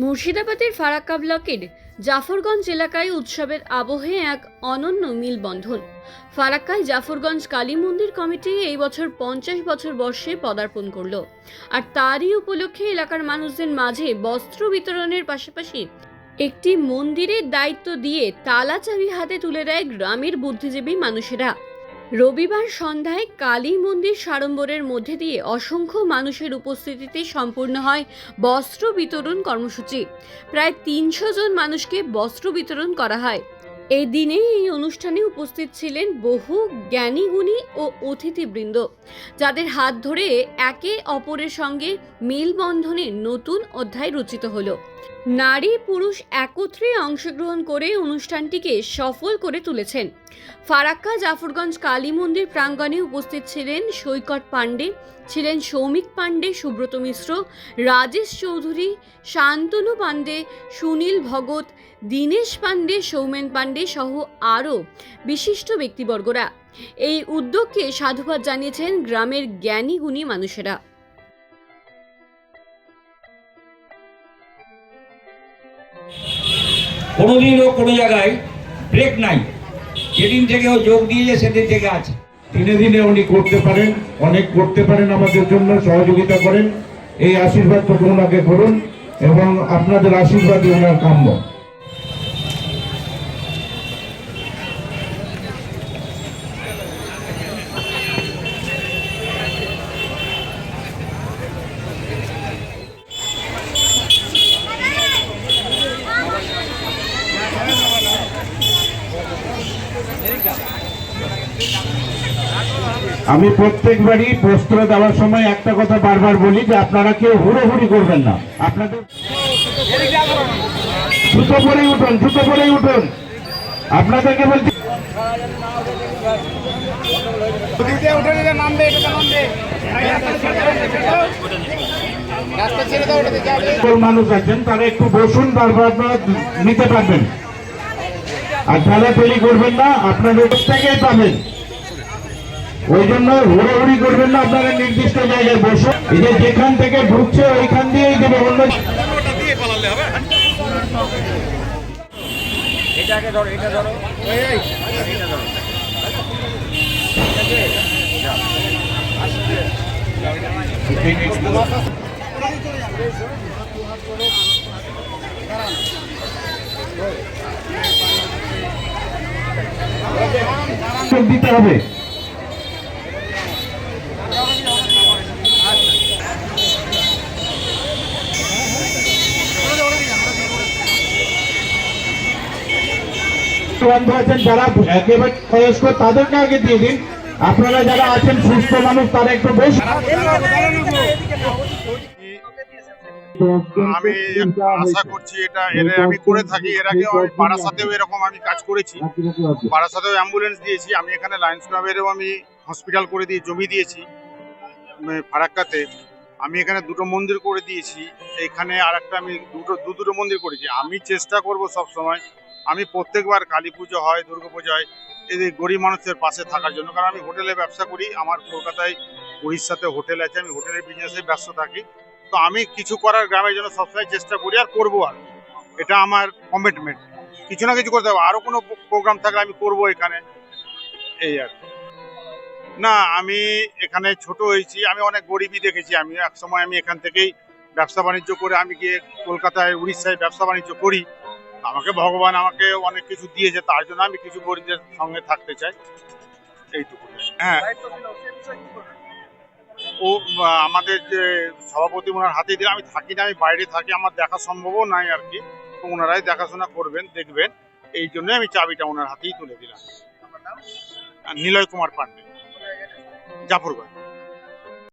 মুর্শিদাবাদের ফারাক্কা ব্লকের জাফরগঞ্জ এলাকায় উৎসবের আবহে এক অনন্য মিলবন্ধন। ফারাক্কায় জাফরগঞ্জ কালী মন্দির কমিটি এই বছর পঞ্চাশ বছর বর্ষে পদার্পণ করল। আর তারই উপলক্ষে এলাকার মানুষদের মাঝে বস্ত্র বিতরণের পাশাপাশি একটি মন্দিরের দায়িত্ব দিয়ে তালা চাবি হাতে তুলে দেয় গ্রামের বুদ্ধিজীবী মানুষেরা। রবিবার সন্ধ্যায় কালী মন্দির সাড়ম্বরের মধ্যে দিয়ে অসংখ্য মানুষের উপস্থিতিতে সম্পূর্ণ হয় বস্ত্র বিতরণ কর্মসূচি। প্রায় তিনশো জন মানুষকে বস্ত্র বিতরণ করা হয়। এই দিনে এই অনুষ্ঠানে উপস্থিত ছিলেন বহু জ্ঞানীগুণী ও অতিথিবৃন্দ, যাদের হাত ধরে একে অপরের সঙ্গে মেলবন্ধনের নতুন অধ্যায় রচিত হলো। নারী পুরুষ একত্রে অংশগ্রহণ করে অনুষ্ঠানটিকে সফল করে তুলেছেন। ফারাক্কা জাফরগঞ্জ কালী মন্দির প্রাঙ্গণে উপস্থিত ছিলেন সৈকত পাণ্ডে, ছিলেন সৌমিক পাণ্ডে, সুব্রত মিশ্র, রাজেশ চৌধুরী, শান্তনু পাণ্ডে, সুনীল ভগত, দীনেশ পাণ্ডে, সৌমেন পাণ্ডে সহ আরও বিশিষ্ট ব্যক্তিবর্গরা। এই উদ্যোগকে সাধুবাদ জানিয়েছেন গ্রামের জ্ঞানী গুণী মানুষেরা। কোনোদিনও কোনো জায়গায় ব্রেক নাই। যেদিন থেকে ও যোগ দিয়েছে, সেদিন থেকে আছে। দিনে দিনে উনি করতে পারেন, অনেক করতে পারেন আমাদের জন্য, সহযোগিতা করেন। এই আশীর্বাদ ওনাকে করুন এবং আপনাদের আশীর্বাদই ওনার কাম্য। আমি প্রত্যেকবারই বস্ত্র দেওয়ার সময় একটা কথা বারবার বলি যে আপনারা কেউ হুড়োহুড়ি করবেন না। আপনাদের জুতো পরেই উঠুন জুতো পরেই উঠুন। আপনাদেরকে বলছি মানুষ আছেন তারা একটু বসুন তারপর আপনারা নিতে পারবেন। আর তৈরি করবেন না আপনাদের প্রত্যেকেই পাবেন। ওই জন্য হুড়োহুড়ি করবেন না আপনারা নির্দিষ্ট জায়গায় বসে এই যে যেখান থেকে ঢুকছে ওইখান দিয়েই দেবে। অন্য এটাকে ধরো এটা ধরো। এটা ধরো যোগ দিতে হবে। বন্ধু আছেন যারা একেবারে বয়স্ক, তাদেরকে আগে দিয়ে দিন। আপনারা যারা আছেন, সুস্থ মানুষ, তারা একটু বেশ আমি আশা করছি এটা এর আমি করে থাকি। এর আগে আমি বারাসাতেও এরকম আমি কাজ করেছি। বারাসাতেও অ্যাম্বুলেন্স দিয়েছি। আমি এখানে লায়ন্স ক্লাবেরও আমি হসপিটাল করে দিয়ে জমি দিয়েছি ফারাক্কাতে। আমি এখানে দুটো মন্দির করে দিয়েছি। এখানে আর একটা আমি দুটো, দু দুটো মন্দির করেছি। আমি চেষ্টা করব সব সময়। আমি প্রত্যেকবার কালী পুজো হয়, দুর্গা পুজো হয়, এই গরিব মানুষের পাশে থাকার জন্য। কারণ আমি হোটেলে ব্যবসা করি। আমার কলকাতায় উড়িষ্যাতে হোটেল আছে। আমি হোটেলের বিজনেসে ব্যস্ত থাকি। তো আমি কিছু করার গ্রামের জন্য সবসময় চেষ্টা করি আর করব আর এটা আমার কমিটমেন্ট কিছু না কিছু করতে হবে। আরও কোনো প্রোগ্রাম থাকলে আমি করব এখানে। এই আর। না, আমি এখানে ছোট হয়েছি। আমি অনেক গরিবই দেখেছি। আমি এক সময় আমি এখান থেকেই ব্যবসা বাণিজ্য করে আমি গিয়ে কলকাতায় উড়িষ্যায় ব্যবসা বাণিজ্য করি। আমাকে ভগবান আমাকে অনেক কিছু দিয়েছে। তার জন্য আমি কিছু গরিবদের সঙ্গে থাকতে চাই। এইটুকু হ্যাঁ। ও আমাদের যে সভাপতি ওনার হাতে দিয়ে আমি থাকি না আমি বাইরে থাকি আমার দেখা সম্ভবও নাই আর কি। তো ওনারাই দেখাশোনা করবেন দেখবেন। এই জন্য আমি চাবিটা ওনার হাতেই তুলে দিলাম। নিলয় কুমার পান্ডে। জাফরগঞ্জ